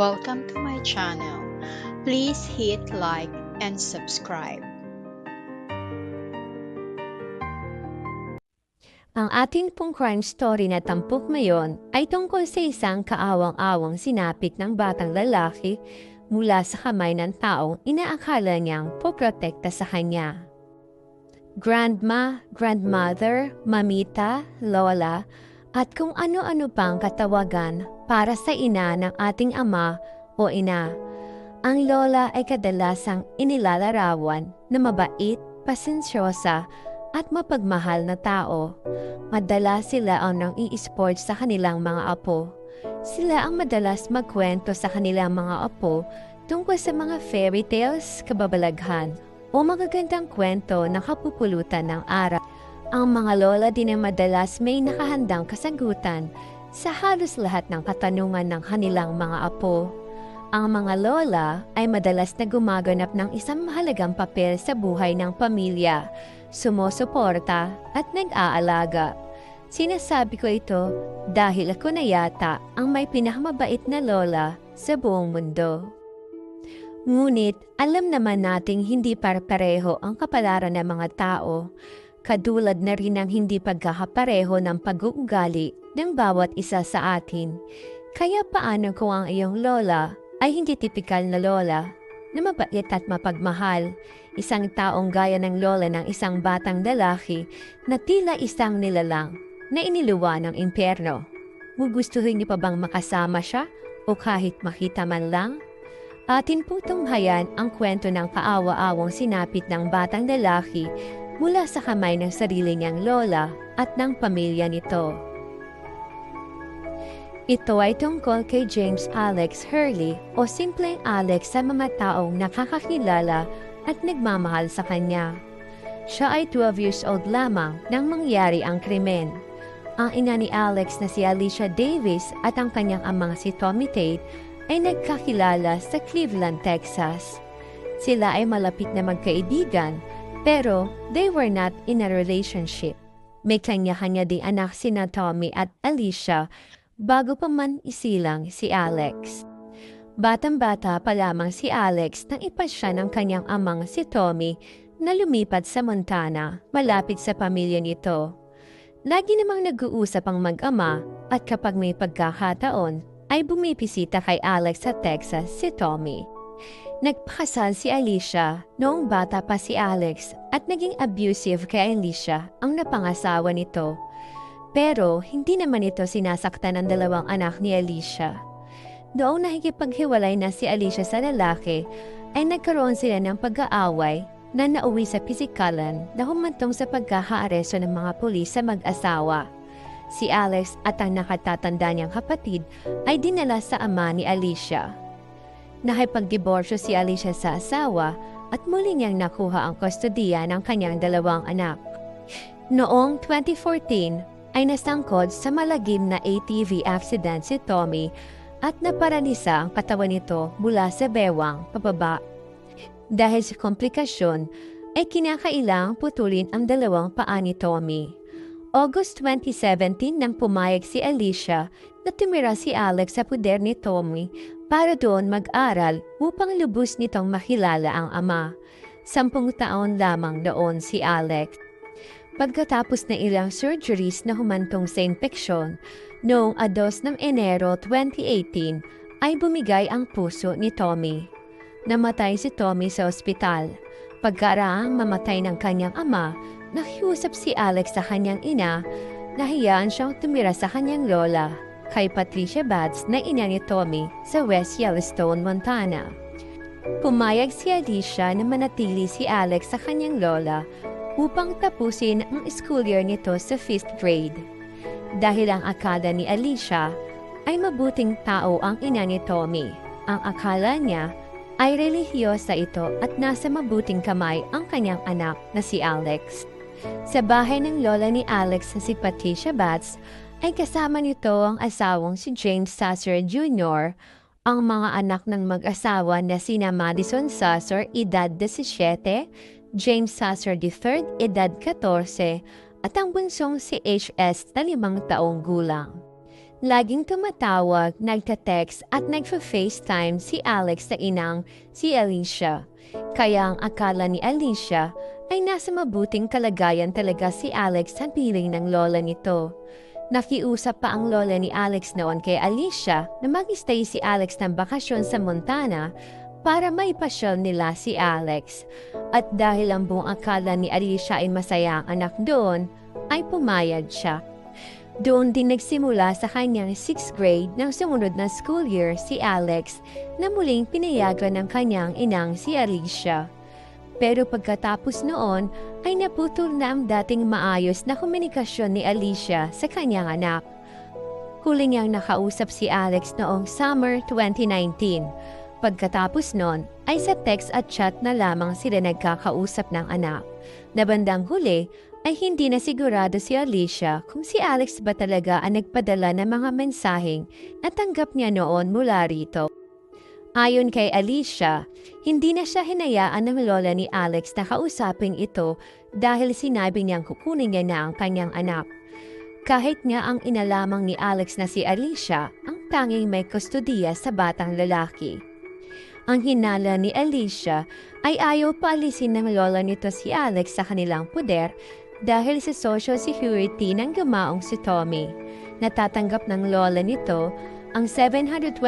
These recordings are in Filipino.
Welcome to my channel. Please hit like and subscribe. Ang ating pong crime story na tampok ngayon ay tungkol sa isang kaawang-awang sinapit ng batang lalaki mula sa kamay ng taong inaakala niyang poprotekta sa kanya. Grandma, grandmother, mamita, lola, at kung ano-ano pang katawagan para sa ina ng ating ama o ina. Ang lola ay kadalasang inilalarawan na mabait, pasensyosa, at mapagmahal na tao. Madalas sila ang nang i-sport sa kanilang mga apo. Sila ang madalas magkwento sa kanilang mga apo tungkol sa mga fairy tales, kababalaghan, o magagandang kwento na kapupulutan ng araw. Ang mga lola din ang madalas may nakahandang kasagutan sa halos lahat ng katanungan ng kanilang mga apo. Ang mga lola ay madalas na gumaganap ng isang mahalagang papel sa buhay ng pamilya, sumusuporta at nag-aalaga. Sinasabi ko ito dahil ako na yata ang may pinakamabait na lola sa buong mundo. Ngunit alam naman nating hindi par-pareho ang kapalaran ng mga tao, kadulad na rin ang hindi pagkakapareho ng pag-uugali ng bawat isa sa atin. Kaya paano kung ang iyong lola ay hindi tipikal na lola na mabait at mapagmahal, isang taong gaya ng lola ng isang batang lalaki na tila isang nilalang na iniluwa ng impyerno. Gugustuhin niyo pa bang makasama siya o kahit makita man lang? Atin po tunghayan ang kwento ng kaawa-awang sinapit ng batang lalaki mula sa kamay ng sarili niyang lola at ng pamilya nito. Ito ay tungkol kay James Alex Hurley o simpleng Alex sa mga taong nakakakilala at nagmamahal sa kanya. Siya ay 12 years old lamang nang mangyari ang krimen. Ang ina ni Alex na si Alicia Davis at ang kanyang amang si Tommy Tate ay nagkakilala sa Cleveland, Texas. Sila ay malapit na magkaibigan pero they were not in a relationship. May kanya-kanya ding anak sina Tommy at Alicia bago pa man isilang si Alex. Batang-bata pa lamang si Alex nang ipasya ng kanyang amang si Tommy na lumipat sa Montana, malapit sa pamilya nito. Lagi namang nag-uusap ang mag-ama at kapag may pagkakataon, ay bumipisita kay Alex sa Texas si Tommy. Nagpakasal si Alicia noong bata pa si Alex at naging abusive kay Alicia ang napangasawa nito pero hindi naman ito sinasaktan ng dalawang anak ni Alicia. Noong nakikipaghiwalay na si Alicia sa lalaki, ay nagkaroon sila ng pag-aaway na nauwi sa pisikalan na humantong sa pagkakaaresto ng mga pulis sa mag-asawa. Si Alex at ang nakatatanda niyang kapatid ay dinala sa ama ni Alicia. Nakipagdiborsyo si Alicia sa asawa at muli niyang nakuha ang kustodiya ng kanyang dalawang anak. Noong 2014, ay nasangkod sa malagim na ATV accident si Tommy at naparanisa ang katawan nito mula sa bewang pababa. Dahil sa komplikasyon, ay kinakailang putulin ang dalawang paa ni Tommy. August 2017 nang pumayag si Alicia na tumira si Alex sa puder ni Tommy para doon mag-aral upang lubos nitong makilala ang ama. Sampung taon lamang noon si Alex. Pagkatapos na ilang surgeries na humantong sa infeksyon, noong 2 ng Enero 2018 ay bumigay ang puso ni Tommy. Namatay si Tommy sa ospital. Pagkaraang mamatay ng kanyang ama, nakiusap si Alex sa kanyang ina, nahiyaan siyang tumira sa kanyang lola, kay Patricia Batts na ina ni Tommy sa West Yellowstone, Montana. Pumayag si Alicia na manatili si Alex sa kanyang lola upang tapusin ang school year nito sa 5th grade. Dahil ang akala ni Alicia ay mabuting tao ang ina ni Tommy. Ang akala niya ay relihiyosa ito at nasa mabuting kamay ang kanyang anak na si Alex. Sa bahay ng lola ni Alex na si Patricia Batts ay kasama nito ang asawang si James Sasser Jr., ang mga anak ng mag-asawa na sina Madison Sasser, edad 17, James Sasser III, edad 14, at ang bunsong si HS na limang taong gulang. Laging tumatawag, nagta-text at nagfa-FaceTime si Alex sa inang si Alicia. Kaya ang akala ni Alicia ay nasa mabuting kalagayan talaga si Alex sa piling ng lola nito. Nakiusap pa ang lola ni Alex noon kay Alicia na mag-stay si Alex ng bakasyon sa Montana para maipasyal nila si Alex. At dahil ang buong akala ni Alicia ay masaya ang anak doon, ay pumayag siya. Doon din nagsimula sa kanyang 6th grade ng sumunod na school year si Alex na muling pinayagan ng kanyang inang si Alicia. Pero pagkatapos noon ay naputol na ang dating maayos na komunikasyon ni Alicia sa kanyang anak. Huli niyang nakausap si Alex noong summer 2019. Pagkatapos noon ay sa text at chat na lamang sila nagkakausap ng anak. Na bandang huli ay hindi na sigurado si Alicia kung si Alex ba talaga ang nagpadala ng mga mensaheng na tanggap niya noon mula rito. Ayon kay Alicia, hindi na siya hinayaan ng lola ni Alex na kausapin ito dahil sinabi niyang kukunin niya na ang kanyang anak. Kahit nga ang inalamang ni Alex na si Alicia ang tanging may kustudiya sa batang lalaki. Ang hinala ni Alicia ay ayaw paalisin ng lola nito si Alex sa kanilang puder dahil sa social security ng gumaong si Tommy. Natatanggap ng lola nito ang 725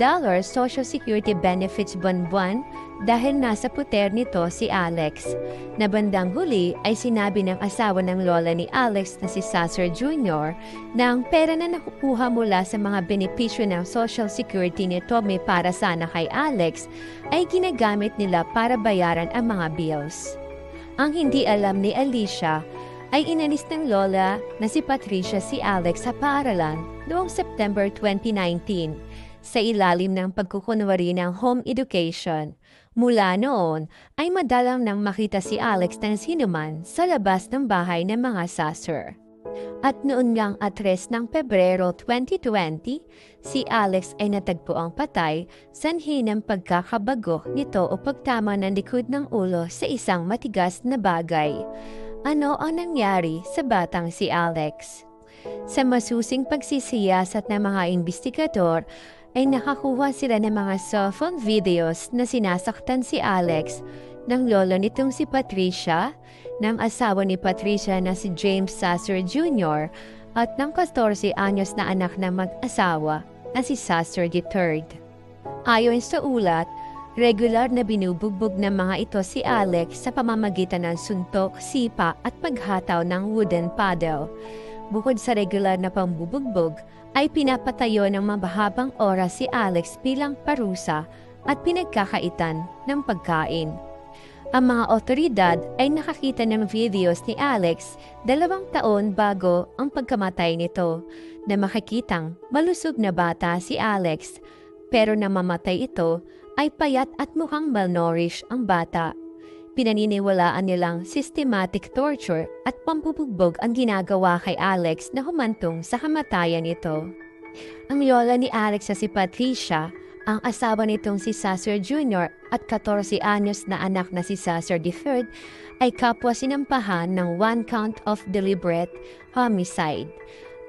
dollar Social Security benefits buwan-buwan dahil nasa puter nito si Alex. Na bandang huli ay sinabi ng asawa ng lola ni Alex na si Sasser Jr. na ang pera na nakukuha mula sa mga benepisyo ng Social Security ni Tommy para sana kay Alex ay ginagamit nila para bayaran ang mga bills. Ang hindi alam ni Alicia ay inalis ng lola na si Patricia si Alex sa paaralan noong September 2019 sa ilalim ng pagkukunwari ng home education. Mula noon ay madalang nang makita si Alex ng sinuman sa labas ng bahay ng mga sasser. At noon ngang atres ng Pebrero 2020, si Alex ay natagpo ang patay sanhi ng pagkakabago nito o pagtama ng likod ng ulo sa isang matigas na bagay. Ano ang nangyari sa batang si Alex? Sa masusing pagsisiyasat ng mga investigador, ay nakakuha sila ng mga cellphone videos na sinasaktan si Alex ng lolo nitong si Patricia, ng asawa ni Patricia na si James Sasser Jr. at ng 14 anyos na anak ng mag-asawa na si Sasser III. Ayon sa ulat, regular na binubugbog ng mga ito si Alex sa pamamagitan ng suntok, sipa at paghataw ng wooden paddle. Bukod sa regular na pambubugbog, ay pinapatayo ng mabahabang oras si Alex bilang parusa at pinagkakaitan ng pagkain. Ang mga otoridad ay nakakita ng videos ni Alex dalawang taon bago ang pagkamatay nito na makikitang malusog na bata si Alex pero namamatay ito ay payat at mukhang malnourished ang bata. Pinaniniwalaan nilang systematic torture at pampubugbog ang ginagawa kay Alex na humantong sa kamatayan nito. Ang lola ni Alex sa si Patricia, ang asawa nitong si Sasser Jr. at 14 anyos na anak na si Sasser III ay kapwa sinampahan ng one count of deliberate homicide.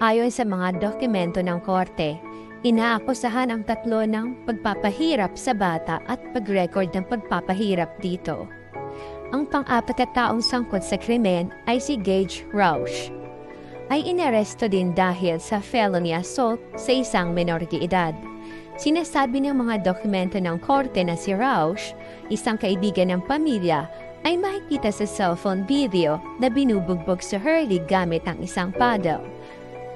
Ayon sa mga dokumento ng korte, inaakusahan ang tatlo ng pagpapahirap sa bata at pag-record ng pagpapahirap dito. Ang pang-apat na taong sangkot sa krimen ay si Gage Rausch. Ay inaresto din dahil sa felony assault sa isang menor de edad. Sinasabi ng mga dokumento ng korte na si Rausch, isang kaibigan ng pamilya, ay makikita sa cellphone video na binubugbog sa Hurley gamit ang isang paddle.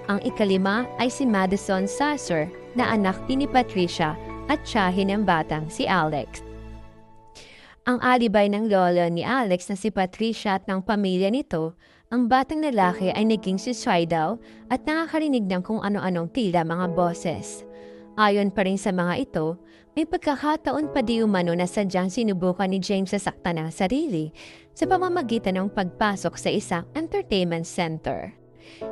Ang ikalima ay si Madison Sasser na anak ni Patricia at tiyahin ng batang si Alex. Ang alibay ng lolo ni Alex na si Patricia at ng pamilya nito, ang batang lalaki ay naging suicidal at nakakarinig ng kung ano-anong tila mga boses. Ayon pa rin sa mga ito, may pagkakataon pa di umano na sadyang sinubukan ni James sa sakta ng sarili sa pamamagitan ng pagpasok sa isang entertainment center.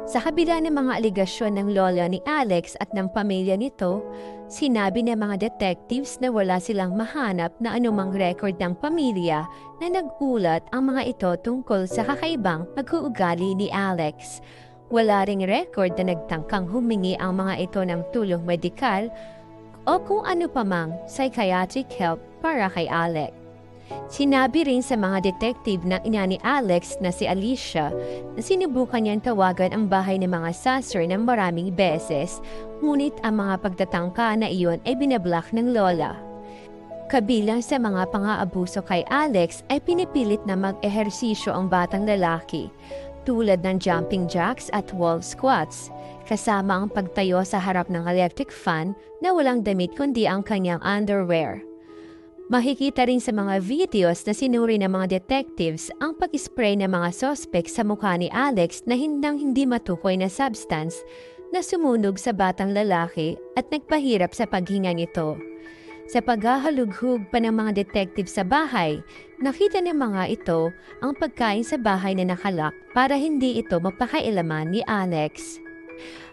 Sa kabila ng mga aligasyon ng lola ni Alex at ng pamilya nito, sinabi ng mga detectives na wala silang mahanap na anumang record ng pamilya na nagulat ang mga ito tungkol sa kakaibang pag-uugali ni Alex. Wala ring record na nagtangkang humingi ang mga ito ng tulong medikal o kung ano pa mang psychiatric help para kay Alex. Sinabi rin sa mga detective ng ina ni Alex na si Alicia na sinubukan niyang tawagan ang bahay ng mga sasser ng maraming beses, ngunit ang mga pagtatangka na iyon ay binablock ng lola. Kabilang sa mga pang-aabuso kay Alex ay pinipilit na mag-ehersisyo ang batang lalaki, tulad ng jumping jacks at wall squats, kasama ang pagtayo sa harap ng electric fan na walang damit kundi ang kanyang underwear. Makikita rin sa mga videos na sinuri ng mga detectives ang pag-spray ng mga sospek sa mukha ni Alex na hindang hindi matukoy na substance na sumunog sa batang lalaki at nagpahirap sa paghinga nito. Sa paghahalughug pa ng mga detective sa bahay, nakita ng mga ito ang pagkain sa bahay na nakalak para hindi ito mapakailaman ni Alex.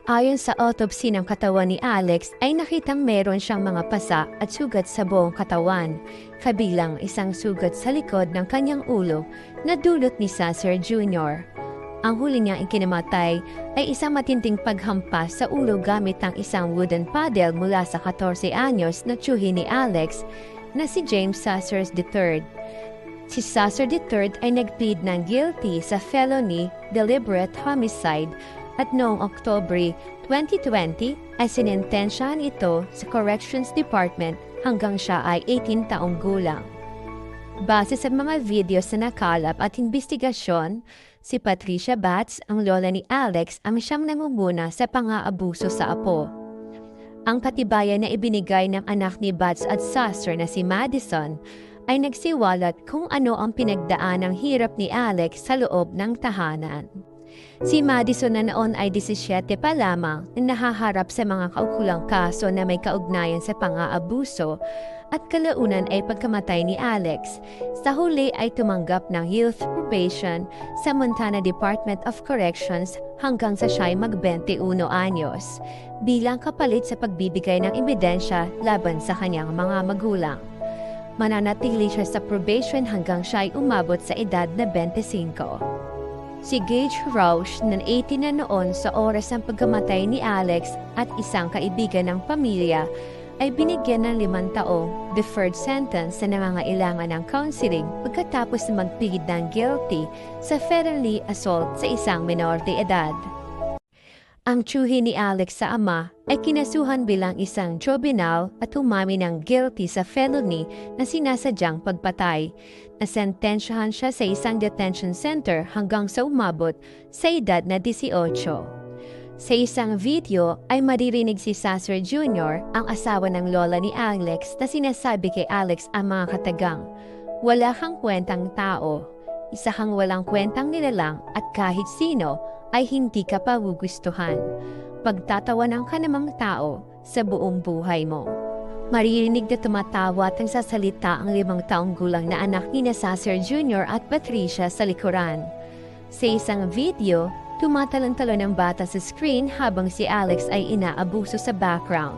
Ayon sa autopsy ng katawan ni Alex ay nakitang meron siyang mga pasa at sugat sa buong katawan, kabilang isang sugat sa likod ng kanyang ulo na dulot ni Sasser Jr. Ang huli niyang ikinamatay ay isang matinding paghampas sa ulo gamit ang isang wooden paddle mula sa 14 anyos na tsuhin ni Alex na si James Sassers III. Si Sasser III ay nagplead ng guilty sa felony deliberate homicide at noong Oktobre 2020 ay sinintensyahan ito sa Corrections Department hanggang siya ay 18 taong gulang. Base sa mga videos na nakalap at investigasyon, si Patricia Batts, ang lola ni Alex, ang siyang nangunguna sa pang-aabuso sa apo. Ang katibayan na ibinigay ng anak ni Batts at Sasser na si Madison ay nagsiwalat kung ano ang pinagdaan ng hirap ni Alex sa loob ng tahanan. Si Madison na noon ay 17 pa lamang na nahaharap sa mga kaukulang kaso na may kaugnayan sa pang-aabuso at kalaunan ay pagkamatay ni Alex. Sa huli ay tumanggap ng youth probation sa Montana Department of Corrections hanggang sa siya ay mag-21 anyos bilang kapalit sa pagbibigay ng ebidensya laban sa kanyang mga magulang. Mananatili siya sa probation hanggang siya ay umabot sa edad na 25. Si Gage Roush na 18 na noon sa oras ng pagkamatay ni Alex at isang kaibigan ng pamilya ay binigyan ng limang taong deferred sentence na nangangailangan ng counseling pagkatapos na magpigid ng guilty sa felony assault sa isang minor de edad. Ang tsuhi ni Alex sa ama ay kinasuhan bilang isang juvenile at umami ng guilty sa felony na sinasadyang pagpatay. Nasentensyahan siya sa isang detention center hanggang sa umabot sa edad na 18. Sa isang video ay maririnig si Sasser Jr., ang asawa ng lola ni Alex na sinasabi kay Alex ang mga katagang, Wala kang kwentang tao, isa kang walang kwentang nilalang at kahit sino ay hindi ka pa gugustuhan. Pagtatawanan ka namang tao sa buong buhay mo. Maririnig na tumatawa at sasalita ang limang taong gulang na anak ni Nasasser Jr. at Patricia sa likuran. Sa isang video, tumatalon-talon ang bata sa screen habang si Alex ay inaabuso sa background.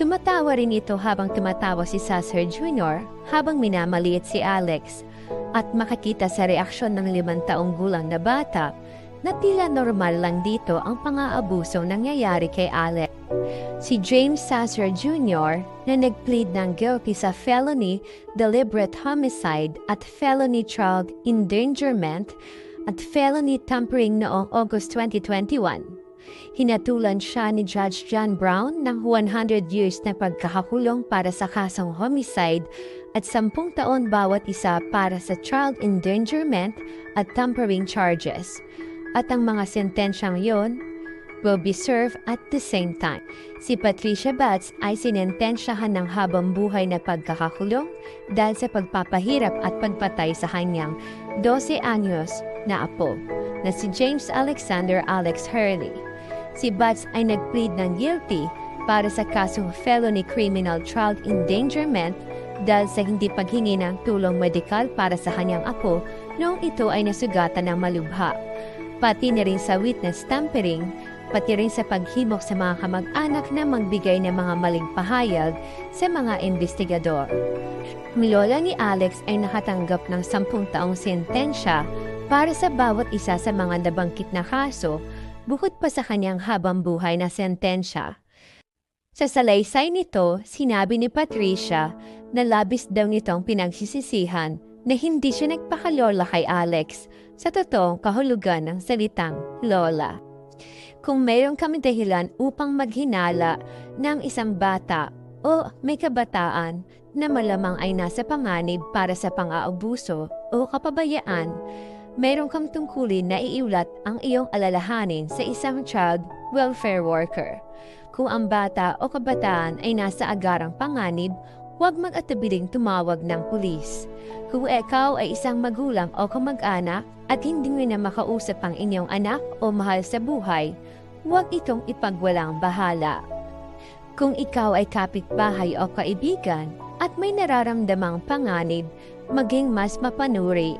Tumatawa rin ito habang tumatawa si Sasser Jr. habang minamaliit si Alex at makakita sa reaksyon ng limang taong gulang na bata na tila normal lang dito ang pang-aabuso nangyayari kay Alex. Si James Sasser Jr. na nagplead ng guilty sa felony deliberate homicide at felony child endangerment at felony tampering noong August 2021. Hinatulan siya ni Judge John Brown ng 100 years na pagkakakulong para sa kasong homicide at 10 taon bawat isa para sa child endangerment at tampering charges at ang mga sentensyang yon will be served at the same time. Si Patricia Batts ay sinentensyahan ng habang buhay na pagkakakulong dahil sa pagpapahirap at pagpatay sa kanyang 12 anyos na apo na si James Alexander Alex Hurley. Si Batts ay nagplead ng guilty para sa kasong felony criminal child endangerment dahil sa hindi paghingi ng tulong medikal para sa kanyang apo noong ito ay nasugatan ng malubha pati na rin sa witness tampering, pati rin sa paghimok sa mga kamag-anak na magbigay ng mga maling pahayag sa mga investigador. Ang ni Alex ay nakatanggap ng 10 taong sentensya para sa bawat isa sa mga nabangkit na kaso bukod pa sa kanyang habang buhay na sentensya. Sa salaysay nito, sinabi ni Patricia na labis daw nitong pinagsisisihan na hindi siya nagpakalola kay Alex sa totoong kahulugan ng salitang lola. Kung mayroon kami dahilan upang maghinala ng isang bata o may kabataan na malamang ay nasa panganib para sa pang-aabuso o kapabayaan, mayroon kang tungkulin na iulat ang iyong alalahanin sa isang child welfare worker. Kung ang bata o kabataan ay nasa agarang panganib, huwag mag-atabiling tumawag ng pulis. Kung ikaw ay isang magulang o kamag-anak at hindi mo na makausap ang inyong anak o mahal sa buhay, huwag itong ipagwalang bahala. Kung ikaw ay kapitbahay o kaibigan at may nararamdamang panganib, maging mas mapanuri.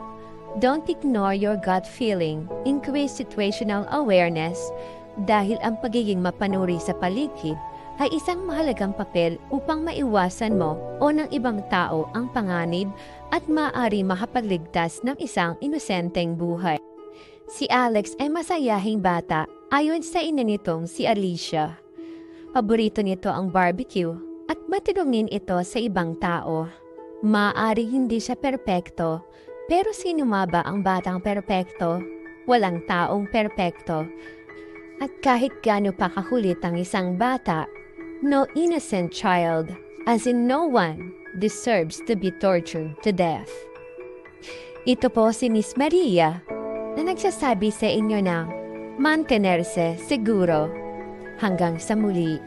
Don't ignore your gut feeling. Increase situational awareness dahil ang pagiging mapanuri sa paligid ay isang mahalagang papel upang maiwasan mo o ng ibang tao ang panganib at maaari makapagligtas ng isang inosenteng buhay. Si Alex ay masayahing bata ayon sa ina nitong si Alicia. Paborito nito ang barbecue at matinungin ito sa ibang tao. Maaari hindi siya perpekto, pero sino ba ang batang perpekto? Walang taong perpekto. At kahit gaano pa kakulit ang isang bata, no innocent child, as in no one, deserves to be tortured to death. Ito po si Miss Maria na nagsasabi sa inyo ng mantenerse seguro hanggang sa muli.